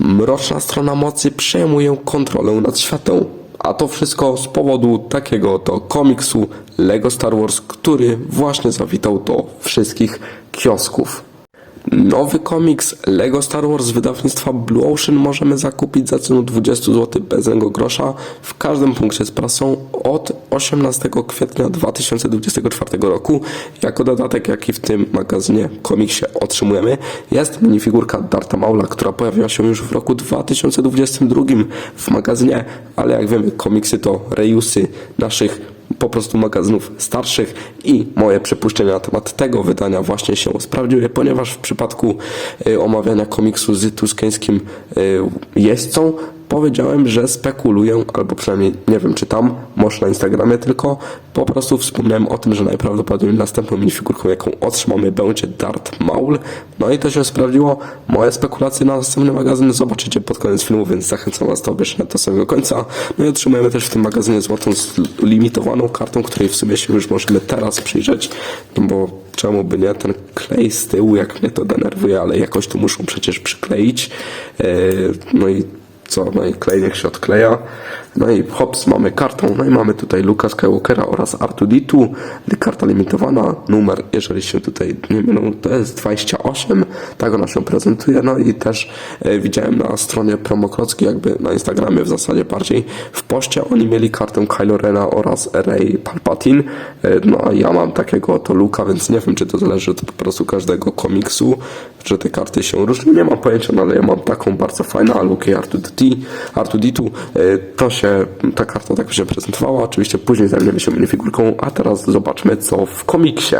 mroczna strona mocy przejmuje kontrolę nad światem. A to wszystko z powodu takiego to komiksu Lego Star Wars, który właśnie zawitał do wszystkich kiosków. Nowy komiks Lego Star Wars wydawnictwa Blue Ocean możemy zakupić za cenę 20 zł bez jednego grosza w każdym punkcie z prasą od 18 kwietnia 2024 roku. Jako dodatek, jaki w tym magazynie komiksie otrzymujemy, jest minifigurka Darta Maula, która pojawiła się już w roku 2022 w magazynie, ale jak wiemy, komiksy to reusy naszych po prostu magazynów starszych i moje przypuszczenia na temat tego wydania właśnie się sprawdziły, ponieważ w przypadku y, omawiania komiksu z tuskeńskim y, jeźdźcą powiedziałem, że spekuluję, albo przynajmniej nie wiem czy tam, może na Instagramie tylko, po prostu wspomniałem o tym, że najprawdopodobniej następną minifigurką, jaką otrzymamy, będzie Dart Maul. No i to się sprawdziło. Moje spekulacje na następny magazyn zobaczycie pod koniec filmu, więc zachęcam Was do obejrzenia do samego końca. No i otrzymujemy też w tym magazynie złotą limitowaną kartą, której w sumie się już możemy teraz przyjrzeć, no bo czemu by nie, ten klej z tyłu, jak mnie to denerwuje, ale jakoś tu muszą przecież przykleić. Yy, no i co, no i klej niech się odkleja. No i hops, mamy kartą, no i mamy tutaj Luka Skywalkera oraz R2D2, karta limitowana, numer, jeżeli się tutaj nie mylą, to jest 28, tak ona się prezentuje, no i też e, widziałem na stronie Promokrocki, jakby na Instagramie w zasadzie bardziej, w poście. Oni mieli kartę Kylo Rena oraz Rey Palpatine, e, no a ja mam takiego to Luka, więc nie wiem, czy to zależy od po prostu każdego komiksu, że te karty się różnią, nie mam pojęcia, no ale ja mam taką bardzo fajną, a Luke i R2D2, R2D2 e, to się, ta karta tak się prezentowała, oczywiście później zajmiemy się minifigurką, a teraz zobaczmy co w komiksie.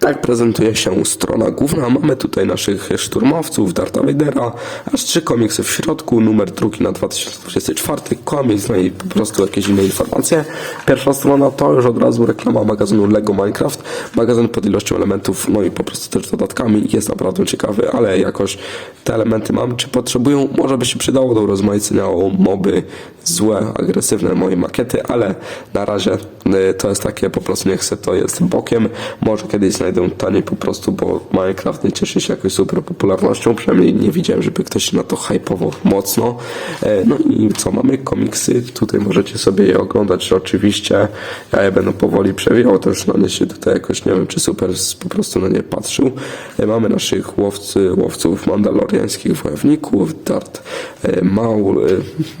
Tak prezentuje się strona główna. Mamy tutaj naszych szturmowców, Darta Vadera, aż trzy komiksy w środku, numer drugi na 2024, komiks, no i po prostu jakieś inne informacje. Pierwsza strona to już od razu reklama magazynu Lego Minecraft, magazyn pod ilością elementów, no i po prostu też dodatkami. Jest naprawdę ciekawy, ale jakoś te elementy mam. Czy potrzebują? Może by się przydało do urozmaicenia o moby, złe, agresywne moje makiety, ale na razie y, to jest takie po prostu niech se to jest bokiem. Może kiedyś taniej po prostu, bo Minecraft nie cieszy się jakoś super popularnością, przynajmniej nie widziałem, żeby ktoś się na to hypował mocno. E, No i co, mamy komiksy, tutaj możecie sobie je oglądać oczywiście, ja je będę powoli przewijał, też na nie się tutaj jakoś, nie wiem, czy super po prostu na nie patrzył. E, Mamy naszych łowcy, łowców mandaloriańskich wojowników, Dart e, Maul,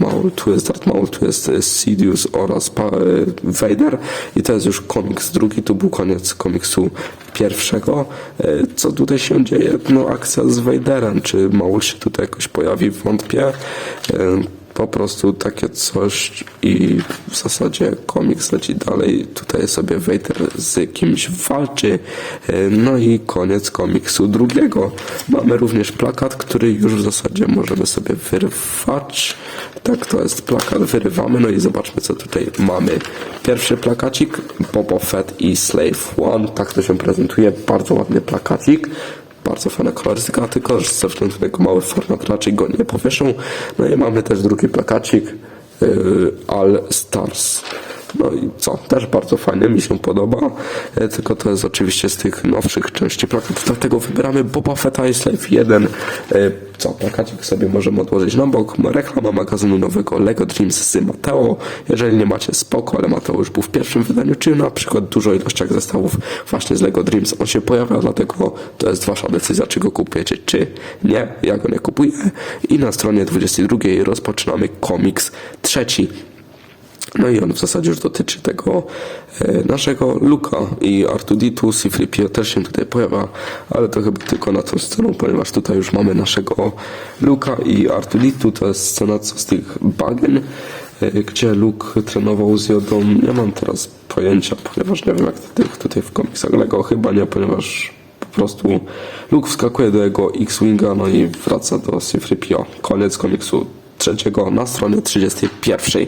Maul, tu jest Dart Maul, tu jest Sidious oraz Vader i to jest już komiks drugi, tu był koniec komiksu pierwszego. E, Co tutaj się dzieje? No akcja z Vaderem, czy Maul się tutaj jakoś pojawi, wątpię. Po prostu takie coś i w zasadzie komiks leci dalej. Tutaj sobie Vader z kimś walczy. E, No i koniec komiksu drugiego. Mamy również plakat, który już w zasadzie możemy sobie wyrwać. Tak, to jest plakat, wyrywamy, no i zobaczmy co tutaj mamy. Pierwszy plakacik, Boba Fett i Slave One, tak to się prezentuje, bardzo ładny plakacik. Bardzo fajna kolorystyka, tylko że względu na jego mały format raczej go nie powieszą. No i mamy też drugi plakacik, yy, All Stars. No i co, też bardzo fajny, mi się podoba, e, tylko to jest oczywiście z tych nowszych części plakatów, dlatego wybieramy Boba Fetta i Slave 1. E, Co, plakacik sobie możemy odłożyć na bok, reklama magazynu nowego Lego Dreams z Mateo, jeżeli nie macie spoko, ale Mateo już był w pierwszym wydaniu, czy na przykład dużo ilościach zestawów właśnie z Lego Dreams, on się pojawia, dlatego to jest wasza decyzja, czy go kupujecie, czy nie, ja go nie kupuję. I na stronie 22 rozpoczynamy komiks trzeci, no i on w zasadzie już dotyczy tego e, naszego Luka i R2D2, C-3PO też się tutaj pojawia, ale to chyba tylko na tą sceną, ponieważ tutaj już mamy naszego Luka i R2D2, to jest scena co z tych bagien, e, gdzie Luke trenował z Jodą, nie mam teraz pojęcia, ponieważ nie wiem jak to tutaj w komiksach Lego, chyba nie, ponieważ po prostu Luke wskakuje do jego X-Winga, no i wraca do C-3PO. Koniec komiksu trzeciego na stronie 31.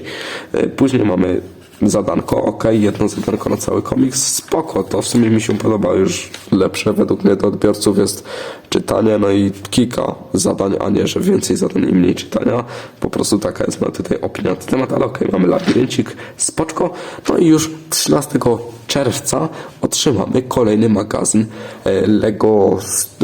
E, Później mamy zadanko, ok, jedno zadanko na cały komiks, spoko, to w sumie mi się podoba, już lepsze według mnie do odbiorców jest czytanie, no i kilka zadań, a nie, że więcej zadań i mniej czytania, po prostu taka jest moja tutaj opinia na ten temat, ale ok, mamy labiryncik, spoczko, no i już 13 czerwca otrzymamy kolejny magazyn e, Lego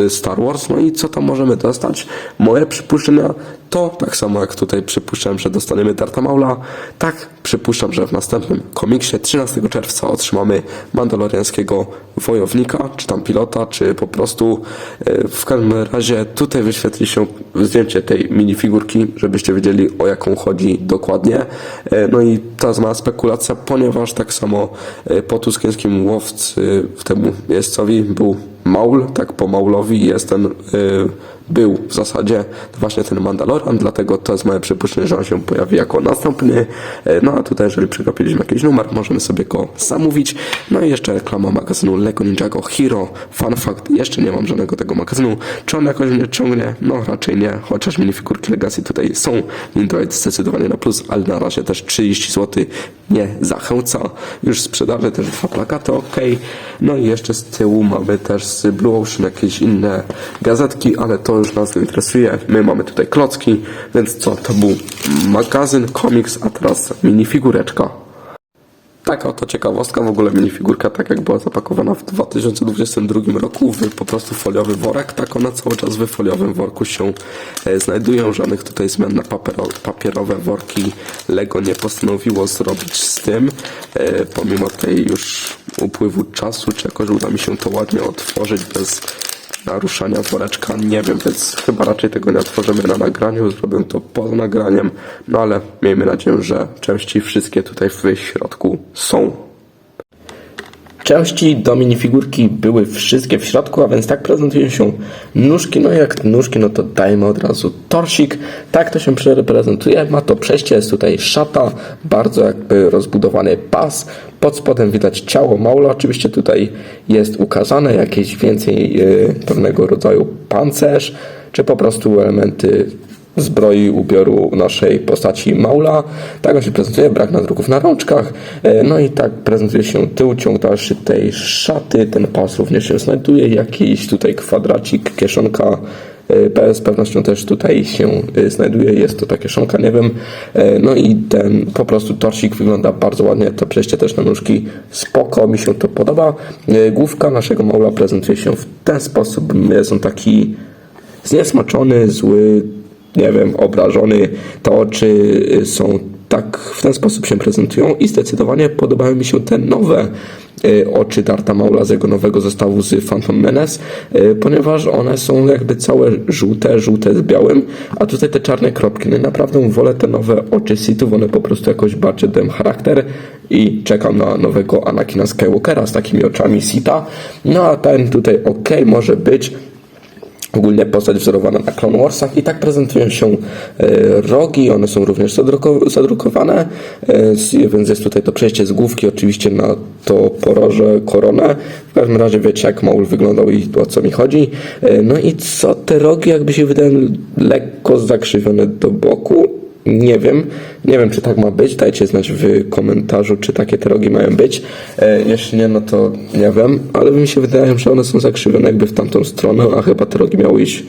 Star Wars. No i co tam możemy dostać? Moje przypuszczenia to tak samo jak tutaj przypuszczałem, że dostaniemy Darta Maula, tak przypuszczam, że w następnym komiksie 13 czerwca otrzymamy mandaloriańskiego wojownika, czy tam pilota, czy po prostu e, w każdym razie tutaj wyświetli się zdjęcie tej minifigurki, żebyście wiedzieli o jaką chodzi dokładnie. E, No i jest mała spekulacja, ponieważ tak samo e, po tuskińskim łowcy temu jeźdźcowi był Maul, tak po Maulowi jest ten, był w zasadzie właśnie ten Mandalorian, dlatego to jest moje przypuszczenie, że on się pojawi jako następny. Y, No a tutaj, jeżeli przegapiliśmy jakiś numer, możemy sobie go zamówić. No i jeszcze reklama magazynu Lego Ninjago Hero. Fun fact, jeszcze nie mam żadnego tego magazynu. Czy on jakoś mnie ciągnie? No raczej nie, chociaż minifigurki Legacy tutaj są. Nintendo zdecydowanie na plus, ale na razie też 30 zł nie zachęca. Już sprzedaży też dwa plakaty, ok. No i jeszcze z tyłu mamy też z Blue Ocean jakieś inne gazetki, ale to już nas nie interesuje. My mamy tutaj klocki, więc co, to był magazyn, komiks, a teraz minifigureczka. Taka oto ciekawostka, w ogóle minifigurka, tak jak była zapakowana w 2022 roku w po prostu foliowy worek, tak ona cały czas w foliowym worku się e, znajdują. Żadnych tutaj zmian na papero, papierowe worki Lego nie postanowiło zrobić z tym, e, pomimo tej już upływu czasu, czy jakoś uda mi się to ładnie otworzyć bez naruszania woreczka, nie wiem, więc chyba raczej tego nie otworzymy na nagraniu, zrobię to poza nagraniem, no ale miejmy nadzieję, że części wszystkie tutaj w środku są. Części do minifigurki były wszystkie w środku, a więc tak prezentują się nóżki. No jak nóżki, no to dajmy od razu torsik. Tak to się prezentuje. Ma to przejście, jest tutaj szata, bardzo jakby rozbudowany pas. Pod spodem widać ciało maula. Oczywiście tutaj jest ukazane jakieś więcej e, pewnego rodzaju pancerz, czy po prostu elementy zbroi ubioru naszej postaci Maula. Tak on się prezentuje, brak nadruków na rączkach. E, No i tak prezentuje się tył, ciąg dalszy tej szaty. Ten pas również się znajduje. Jakiś tutaj kwadracik, kieszonka. e, Z pewnością też tutaj się e, znajduje, jest to ta kieszonka, nie wiem. No i ten po prostu torsik wygląda bardzo ładnie, to przejście też na nóżki spoko, mi się to podoba. Główka naszego Maula prezentuje się w ten sposób, jest on taki zniesmaczony, zły, nie wiem, obrażony. Te oczy y, są tak, w ten sposób się prezentują i zdecydowanie podobają mi się te nowe y, oczy Darta Maula z jego nowego zestawu z Phantom Menace, y, ponieważ one są jakby całe żółte, żółte z białym, a tutaj te czarne kropki. No naprawdę wolę te nowe oczy Sithów, one po prostu jakoś bardziej dają charakter i czekam na nowego Anakina Skywalkera z takimi oczami Sita. No a ten tutaj ok, może być, ogólnie postać wzorowana na Clone Warsach i tak prezentują się e, rogi, one są również zadruko, zadrukowane, e, więc jest tutaj to przejście z główki oczywiście na to poroże koronę. W każdym razie wiecie jak Maul wyglądał i o co mi chodzi. E, no i co, te rogi jakby się wydają lekko zakrzywione do boku. Nie wiem, nie wiem czy tak ma być, dajcie znać w komentarzu czy takie te rogi mają być. E, jeśli nie, no to nie wiem, ale mi się wydaje, że one są zakrzywione jakby w tamtą stronę, a chyba te rogi miały iść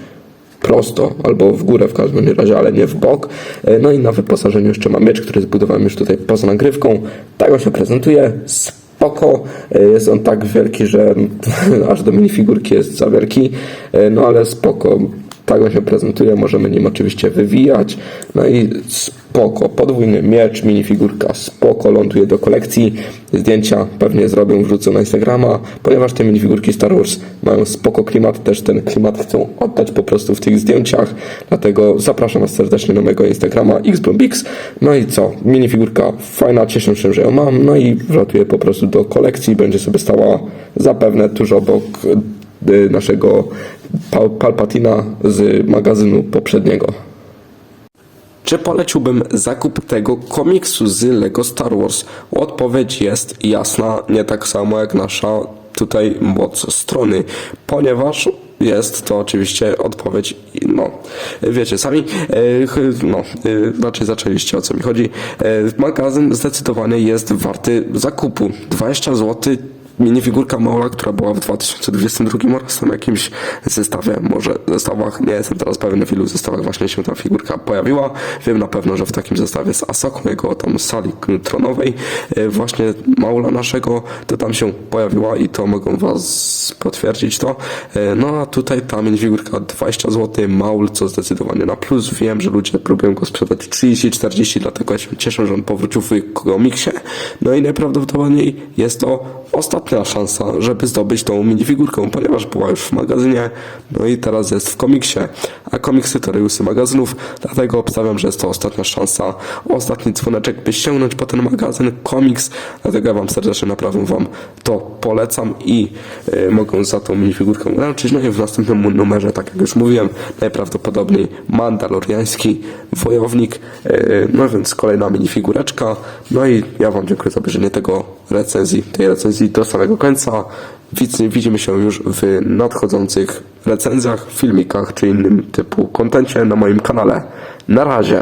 prosto albo w górę w każdym razie, ale nie w bok. E, No i na wyposażeniu jeszcze mam miecz, który zbudowałem już tutaj poza nagrywką. Tak on się prezentuje. Spoko. E, Jest on tak wielki, że aż do minifigurki jest za wielki. E, No ale spoko. Tak on się prezentuje, możemy nim oczywiście wywijać. No i spoko, podwójny miecz, minifigurka, spoko, ląduje do kolekcji. Zdjęcia pewnie zrobię, wrzucę na Instagrama, ponieważ te minifigurki Star Wars mają spoko klimat, też ten klimat chcą oddać po prostu w tych zdjęciach. Dlatego zapraszam Was serdecznie na mojego Instagrama xbombix. No i co, minifigurka fajna, cieszę się, że ją mam. No i wlatuje po prostu do kolekcji, będzie sobie stała zapewne tuż obok naszego Pal Palpatina z magazynu poprzedniego. Czy poleciłbym zakup tego komiksu z Lego Star Wars? Odpowiedź jest jasna, nie tak samo jak nasza tutaj moc strony, ponieważ jest to oczywiście odpowiedź, no, wiecie sami, e, no, e, raczej zaczęliście o co mi chodzi. E, magazyn zdecydowanie jest warty zakupu. 20 zł minifigurka Maula, która była w 2022 oraz tam jakimś zestawie, może zestawach, nie jestem teraz pewien w ilu zestawach właśnie się ta figurka pojawiła. Wiem na pewno, że w takim zestawie z Asoką, jego tam sali tronowej, e, właśnie Maula naszego, to tam się pojawiła i to mogą was potwierdzić to. E, No a tutaj ta minifigurka 20 zł, Maul, co zdecydowanie na plus. Wiem, że ludzie próbują go sprzedać 30-40, dlatego ja się cieszę, że on powrócił w komiksie. No i najprawdopodobniej jest to ostatnia szansa, żeby zdobyć tą minifigurkę, ponieważ była już w magazynie, no i teraz jest w komiksie, a komiksy to reusy magazynów, dlatego obstawiam, że jest to ostatnia szansa, ostatni dzwoneczek, by ściągnąć po ten magazyn komiks, dlatego ja wam serdecznie naprawdę wam to polecam i y, mogę za tą minifigurkę ręczyć, no i w następnym numerze, tak jak już mówiłem, najprawdopodobniej mandaloriański wojownik, y, no więc kolejna minifigureczka, no i ja wam dziękuję za obejrzenie tego recenzji, tej recenzji do samego końca. Widzimy się już w nadchodzących recenzjach, filmikach czy innym typu kontencie na moim kanale. Na razie.